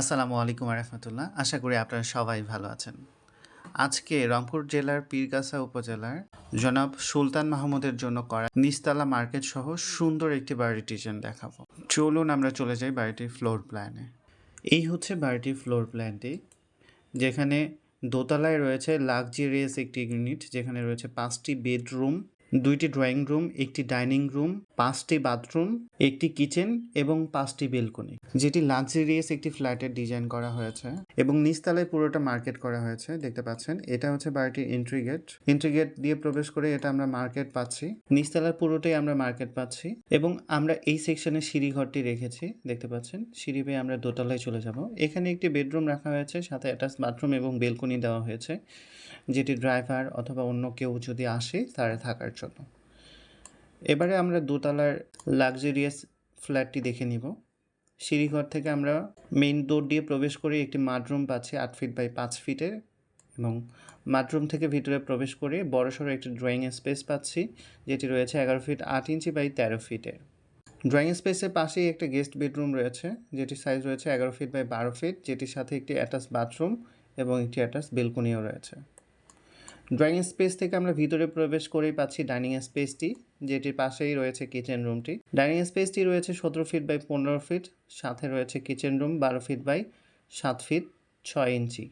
আসসালামু আলাইকুম রহমতুল্লাহ। আশা করি আপনারা সবাই ভালো আছেন। আজকে রংপুর জেলার পীরগাছা উপজেলার জনাব সুলতান মাহমুদের জন্য করা নিস্তালা মার্কেট সহ সুন্দর একটি বাড়ির ডিজাইন দেখাবো। চলুন আমরা চলে যাই বাড়িটির ফ্লোর প্ল্যানে এই হচ্ছে বাড়িটির ফ্লোর প্ল্যানটি যেখানে দোতলায় রয়েছে লাক্সারিয়াস একটি ইউনিট যেখানে রয়েছে পাঁচটি বেডরুম দুইটি ড্রয়িং রুম, একটি ডাইনিং রুম, পাঁচটি বাথরুম, একটি কিচেন এবং পাঁচটি বেলকনি, যেটি লাক্সারিয়াস একটি ফ্ল্যাটের ডিজাইন করা হয়েছে এবং নিচতলায় পুরোটা মার্কেট করা হয়েছে, দেখতে পাচ্ছেন। এটা হচ্ছে বাড়িটির এন্ট্রি গেট এন্ট্রি গেট দিয়ে প্রবেশ করে এটা আমরা মার্কেট পাচ্ছি। নিচতলার পুরোটাই আমরা মার্কেট পাচ্ছি এবং আমরা এই সেকশনে সিঁড়ি ঘরটি রেখেছি, দেখতে পাচ্ছেন। সিঁড়ি পেয়ে আমরা দোতলায় চলে যাব। এখানে একটি বেডরুম রাখা হয়েছে, সাথে অ্যাটাচ বাথরুম এবং বেলকনি দেওয়া হয়েছে, যেটি ড্রাইভার অথবা অন্য কেউ যদি আসে, তারা থাকার জন্য। এবারে আমরা দোতলার লাক্সারিয়াস ফ্ল্যাটটি দেখে নিব। সিঁড়িঘর থেকে আমরা মেইন ডোর দিয়ে প্রবেশ করে একটি মাডরুম পাচ্ছি আট ফিট বাই পাঁচ ফিটের এবং মাডরুম থেকে ভিতরে প্রবেশ করে বড়সড় একটি ড্রয়িং স্পেস পাচ্ছি, যেটি রয়েছে এগারো ফিট আট ইঞ্চি বাই তেরো ফিটের ড্রয়িং স্পেসের পাশেই একটা গেস্ট বেডরুম রয়েছে, যেটির সাইজ রয়েছে এগারো ফিট বাই বারো ফিট যেটির সাথে একটি অ্যাটাচ বাথরুম এবং একটি অ্যাটাচ বেলকনিও রয়েছে। ড্রয়িং স্পেস থেকে আমরা ভিতরে প্রবেশ করেই পাচ্ছি ডাইনিং স্পেসটি যেটির পাশেই রয়েছে কিচেন রুমটি ডাইনিং স্পেসটি রয়েছে সতেরো ফিট বাই পনেরো ফিট সাথে রয়েছে কিচেন রুম বারো ফিট বাই সাত ফিট ছয় ইঞ্চি।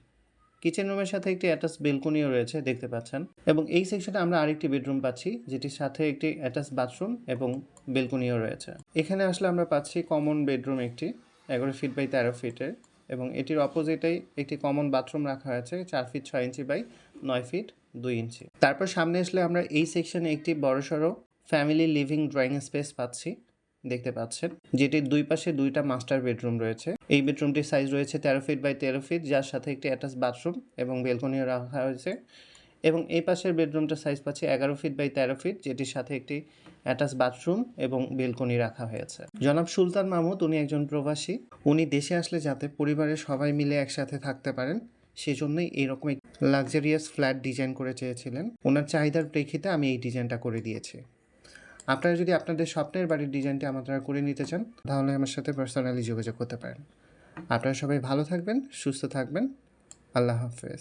কিচেন রুমের সাথে একটি অ্যাটাচ বেলকনিও রয়েছে, দেখতে পাচ্ছেন। এবং এই সেকশনে আমরা আরেকটি বেডরুম পাচ্ছি, যেটির সাথে একটি অ্যাটাচ বাথরুম এবং বেলকনিও রয়েছে। এখানে আসলে আমরা পাচ্ছি কমন বেডরুম একটি, এগারো ফিট বাই তেরো ফিটের এবং এটির অপোজিটেই একটি কমন বাথরুম রাখা হয়েছে, চার ফিট ছয় ইঞ্চি বাই নয় ফিট দুই ইঞ্চি। তারপর সামনে আসলে আমরা এই সেকশনে একটি বড়সড় ফ্যামিলি লিভিং ড্রয়িং স্পেস পাচ্ছি, দেখতে পাচ্ছেন, যেটির দুই পাশে দুইটা মাস্টার বেডরুম রয়েছে। এই বেডরুমটির সাইজ রয়েছে তেরো ফিট বাই তেরো ফিট যার সাথে একটি অ্যাটাচ বাথরুম এবং বেলকনিও রাখা হয়েছে। এবং এই পাশের বেডরুমটার সাইজ পাচ্ছি এগারো ফিট বাই তেরো ফিট যেটির সাথে একটি অ্যাটাচ বাথরুম এবং বেলকনি রাখা হয়েছে। জনাব সুলতান মাহমুদ, উনি একজন প্রবাসী। উনি দেশে আসলে যাতে পরিবারের সবাই মিলে একসাথে থাকতে পারেন, সেজন্যই এইরকম লাক্সারিয়াস ফ্ল্যাট ডিজাইন করে চেয়েছিলেন। ওনার চাহিদার প্রেক্ষিতে আমি এই ডিজাইনটা করে দিয়েছি। আপনারা যদি আপনাদের স্বপ্নের বাড়ির ডিজাইনটি আমাদের করে নিতে চান, তাহলে আমার সাথে পার্সোনালি যোগাযোগ করতে পারেন। আপনারা সবাই ভালো থাকবেন, সুস্থ থাকবেন। আল্লাহ হাফেজ।